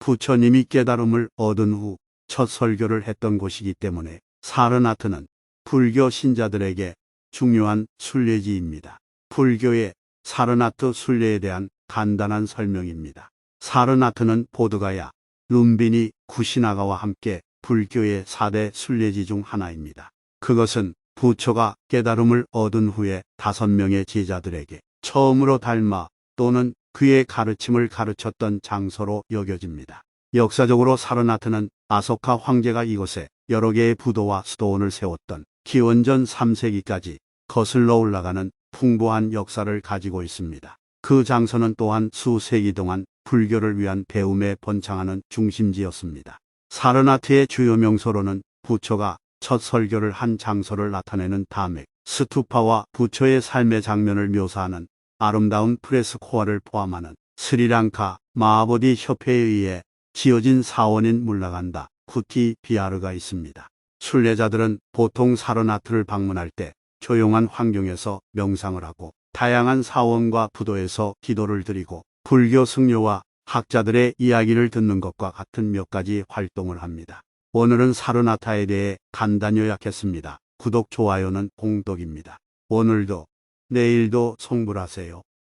부처님이 깨달음을 얻은 후 첫 설교를 했던 곳이기 때문에 사르나트는 불교 신자들에게 중요한 순례지입니다. 불교의 사르나트 순례에 대한 간단한 설명입니다. 사르나트는 보드가야, 룸비니, 구시나가와 함께 불교의 4대 순례지 중 하나입니다. 그것은 부처가 깨달음을 얻은 후에 다섯 명의 제자들에게 처음으로 닮아 또는 그의 가르침을 가르쳤던 장소로 여겨집니다. 역사적으로 사르나트는 아소카 황제가 이곳에 여러 개의 부도와 수도원을 세웠던 기원전 3세기까지 거슬러 올라가는 풍부한 역사를 가지고 있습니다. 그 장소는 또한 수세기 동안 불교를 위한 배움에 번창하는 중심지였습니다. 사르나트의 주요 명소로는 부처가 첫 설교를 한 장소를 나타내는 다맥, 스투파와 부처의 삶의 장면을 묘사하는 아름다운 프레스코아를 포함하는 스리랑카 마하보디 협회에 의해 지어진 사원인 물라간다 쿠티 비아르가 있습니다. 순례자들은 보통 사르나트를 방문할 때 조용한 환경에서 명상을 하고 다양한 사원과 부도에서 기도를 드리고 불교 승려와 학자들의 이야기를 듣는 것과 같은 몇 가지 활동을 합니다. 오늘은 사르나타에 대해 간단히 요약했습니다. 구독, 좋아요는 공덕입니다. 오늘도 내일도 성불하세요.